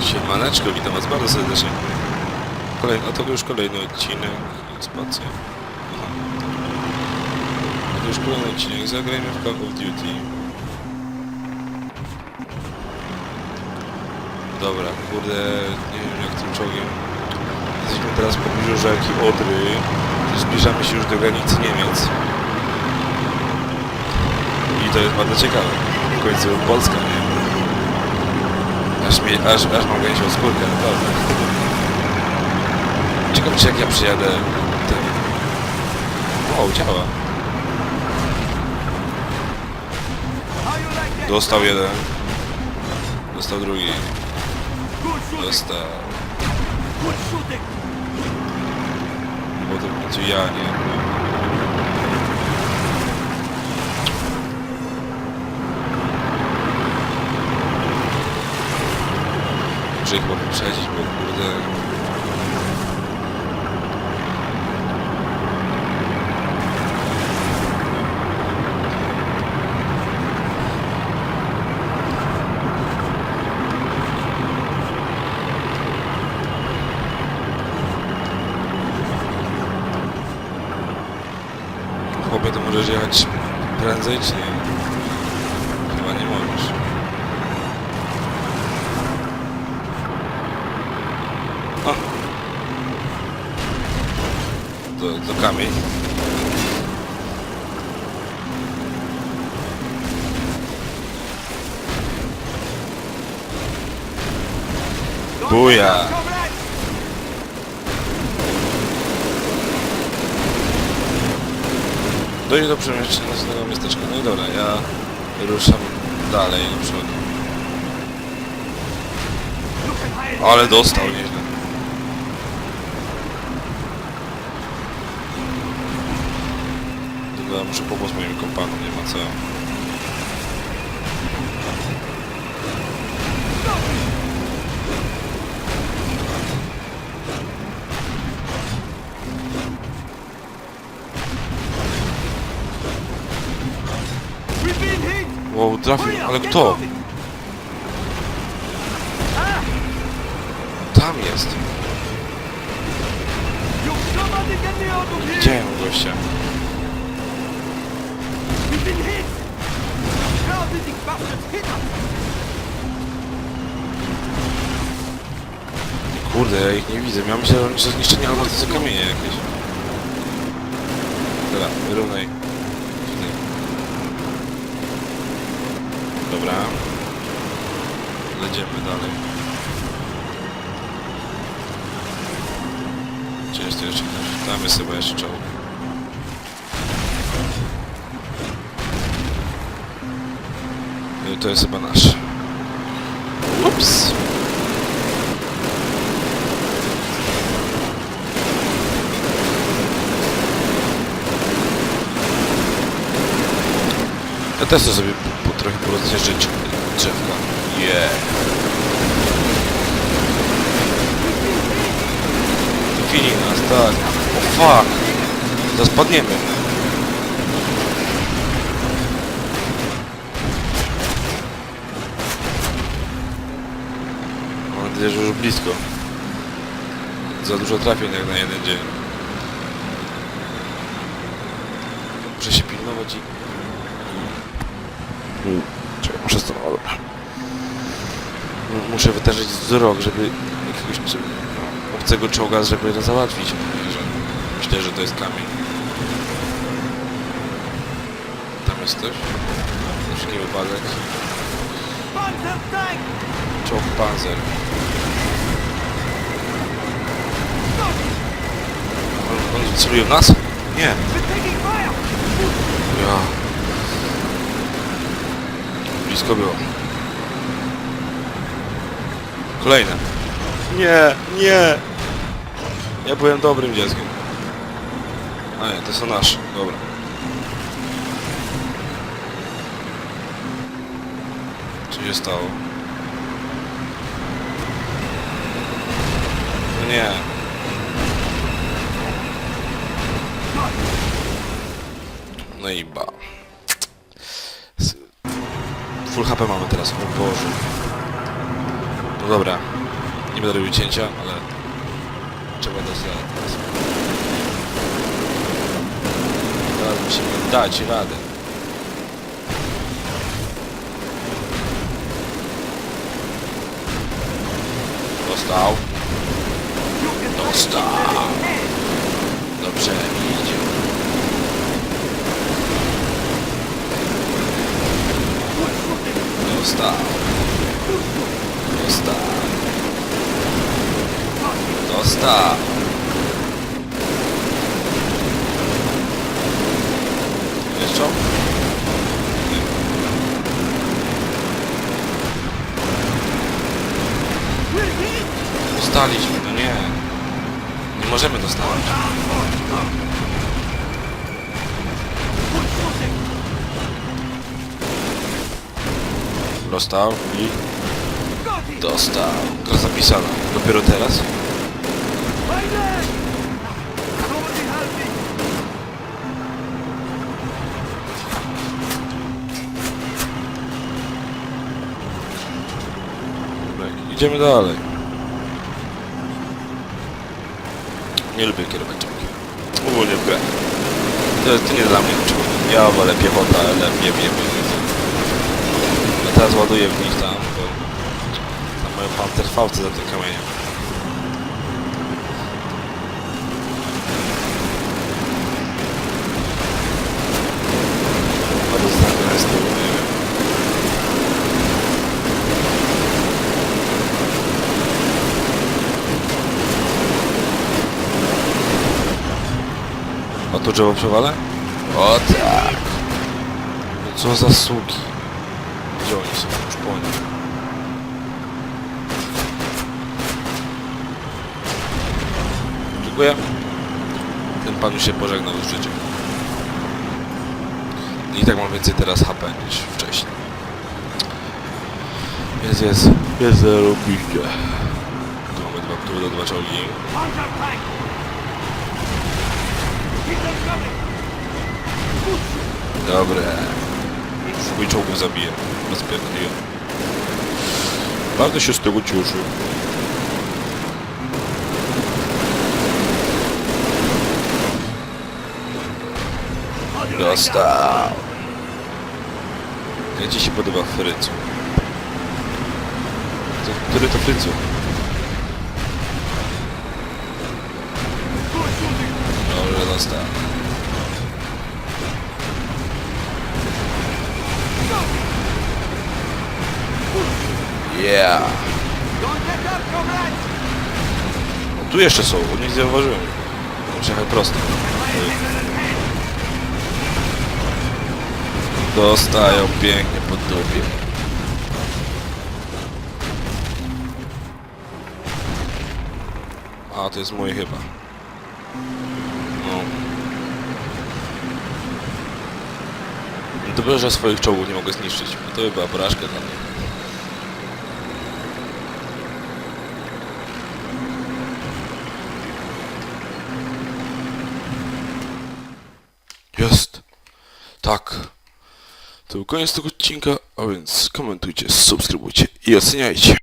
Siemaneczko, witam was bardzo serdecznie. Kolejny, to już kolejny odcinek. Spacja. To już kolejny odcinek. Zagrajmy w Call of Duty. Dobra, kurde, nie wiem jak tym czołgiem. Jesteśmy teraz w pobliżu rzeki Odry. Zbliżamy się już do granicy Niemiec. I to jest bardzo ciekawe. W końcu Polska, nie? Aż, mi, aż, aż mam gęsią skórkę, naprawdę. Ciekawe czy jak ja przyjadę ten... O, działa. Dostał jeden. Dostał drugi. Dostał. Bo to będzie ja, nie? Muszę ich chyba wyprzedzić, bo kurde... Chłopie, to możesz jechać prędzej, czy nie? Chyba nie możesz. O. To, to kamień. Buja! Dojdzie do przemieszczonego miasteczka. No i dobra, ja ruszam dalej do przodu. Ale dostał nieźle. Dobra, muszę pomóc moim kompanom, nie ma co. trafił, ale kto? Tam jest. Widziałem gościa. Kurde, ja ich nie widzę. Ja myślę, że oni są zniszczeni albo to są kamienie jakieś. Dobra, wyrównaj. Dobra. Lecimy dalej. Gdzie jest jeszcze ktoś? Tam jest chyba jeszcze czołg. No To jest chyba nasz. Ups. Ja też chcę sobie trochę porozjeżdżać drzewka. Yeah. Chwili nas, tak. O fuck. Zaraz padniemy. Mam nadzieję, że już blisko. Za dużo trafień jak na jeden dzień. Muszę się pilnować i... Czekaj, muszę stąd... o, dobra. Muszę wyterzyć wzrok, żeby jakiegoś no, obcego czołga, żeby to załatwić. Myślę, że to jest kamień. Tam jest. Na wszelki wypadek. Czołg panzer. On, on w nas? Nie. Ja. Blisko było. Kolejne. Nie, nie. Ja byłem dobrym dzieckiem. A nie, to są nasze, dobra. Co się stało? No nie. No i ba. Full HP mamy teraz, o Boże. No dobra. Nie będę robił cięcia, ale trzeba dać teraz. Teraz musimy dać radę. Dostał. Dostał. Dobrze, Dostał. Dostał. Dostał. Dostał i... Dostał. To zapisano. Dopiero teraz? Idziemy dalej. Nie lubię kierować czołgiem. Ogólnie w grę. To, to nie dla mnie. Ja wolę piechota, ale wiem, wiem, wiem. Teraz ładuję w nich tam, bo tam mają panterfałce za tym kamieniem. A dostanę z tyłu, nie wiem. A tu drzewo przewalę? O tak! Co za sługi? Gdzie oni są? Już po nich. Dziękuję. Ten pan już się pożegnał z życiem. I tak mam więcej teraz HP niż wcześniej. Więc jest, jest zarobiście. Tu mamy dwa, tu będą dwa czołgi. Dobre. Swój czołgów zabiję. Rozpierdoliłem. Bardzo się z tego cieszę. Dostał. Jak ci się podoba Frycu? To, który to Yeah. Tu jeszcze są, bo nie zauważyłem. Jechać prosto. Dostają pięknie pod dupie. A, to jest moje chyba. No. Dobrze, że swoich czołgów nie mogę zniszczyć. bo To by była porażka dla mnie. Jest. Tak. To koniec tego odcinka, a więc komentujcie, subskrybujcie i oceniajcie.